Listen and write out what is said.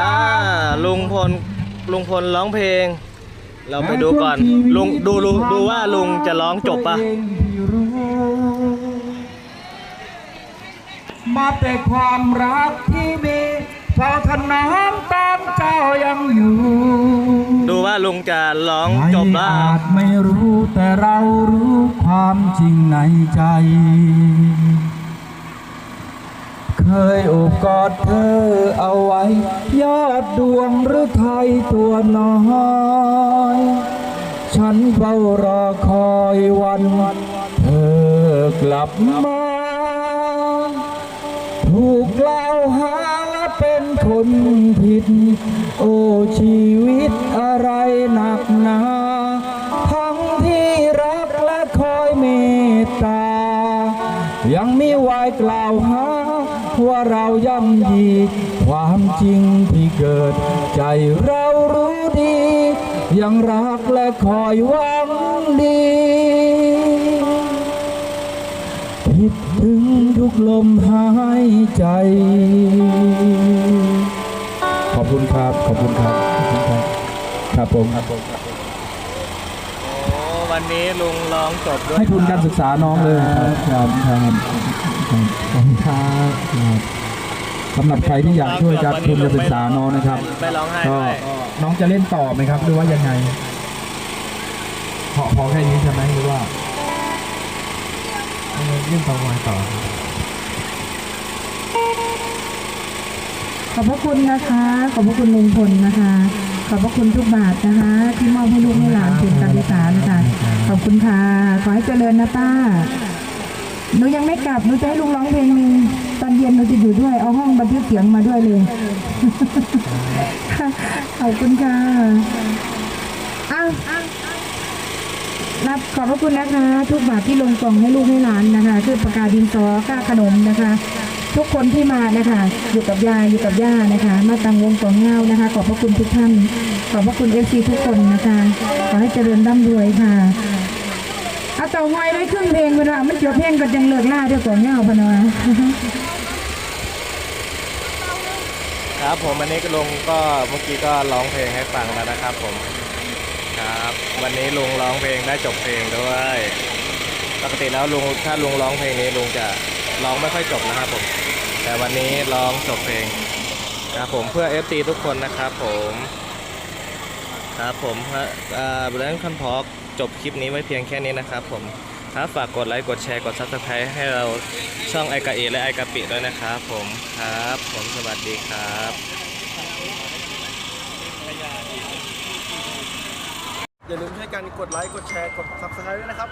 อ่าลุงพลลุงพลร้องเพลง เราไปดูก่อนลุงดูลุงดูว่าลุงจะร้องจบปะมาแต่ความรักที่มีเท่าถนอมตอนเจ้ายังอยู่ ดูว่าลุงจะร้องจบไม่ว่าอาจไม่รู้แต่เรารู้ความจริงในใจ เคยโอบกอดเธอเอาไว้ ยอดดวงหรือไทยตัวน้อย ฉันเฝ้ารอคอยวันเธอกลับมา ถูกกล่าวหาว่าเป็นคนผิด โอ้ชีวิตอะไรหนักหนาทั้งที่รักและคอยเมตตา ยังมีวายกล่าวหา ว่าเราย่ำยีความจริงที่เกิด ใจเรารู้ดี ยังรักและคอยหวังดีคิดถึงทุกลมหายใจ ขอบคุณครับ ขอบคุณครับขอบคุณครับครับผมโอ้วันนี้ลุงร้องจบด้วยให้ทุนการศึกษาน้องเลยครับครับครับ ขอบคุณครับสำหรับใครที่อยากช่วยจัดทุนการศึกษาน้องนะครับไม่ร้องไห้ก็น้องจะเล่นต่อไหมครับ หรือว่ายังไงพอพอแค่นี้ใช่ไหมหรือว่าเล่นต่อมาต่อขอบพระคุณนะคะ ขอบพระคุณลุงพลนะคะ ขอบพระคุณทุกบาทนะคะ ที่มอบให้ลูกให้หลานทุนการศึกษานะคะ ขอบคุณค่ะ ขอให้เจริญนะป้า หนูยังไม่กลับหนูจะให้ลุงร้องเพลงหนึ่งตอนเย็นหนูจะอยู่ด้วย เอาห้องบันทึกเสียงมาด้วยเลยขอบคุณค่ะอ้าวรับขอบพระคุณนะคะ ทุกบาทที่ลงกล่องให้ลูกให้หลานนะคะ คือประกาศดินสอค่าขนมนะคะ ทุกคนที่มานะคะ อยู่กับยายอยู่กับย่านะคะ มาตังวงกองเงานะคะ ขอบพระคุณทุกท่าน ขอบพระคุณเอฟซีทุกคนนะคะ ขอให้เจริญร่ำรวยค่ะาเต่าหอยได้ครึ่งเพลงไปละมันจียวเพลงก็ยังเลิกล่าเดี๋ยวกองเงาพนวะครับผมอันนี้ก็ลุงก็เมื่อกี้ก็ร้องเพลงให้ฟังแล้วนะครับ ผมครับ วันนี้ลุงร้องเพลงได้จบเพลงด้วยปกติแล้วลุงถ้าลุงร้องเพลงนี้ลุงจะร้องไม่ค่อยจบนะครับผม แต่วันนี้ร้องจบเพลงครับผมเพื่อ FT ทุกคนนะครับ ผมครับผมแบรนด์คันพอก จบคลิปนี้ไว้เพียงแค่นี้นะครับผมครับฝากกดไลค์กดแชร์กด Subscribe ให้เราช่องไอกาเอและไอกาปิด้วยนะครับผมครับ ผมสวัสดีครับอย่าลืมช่วยกันกดไลค์กดแชร์กด subscribe ด้วยนะครับ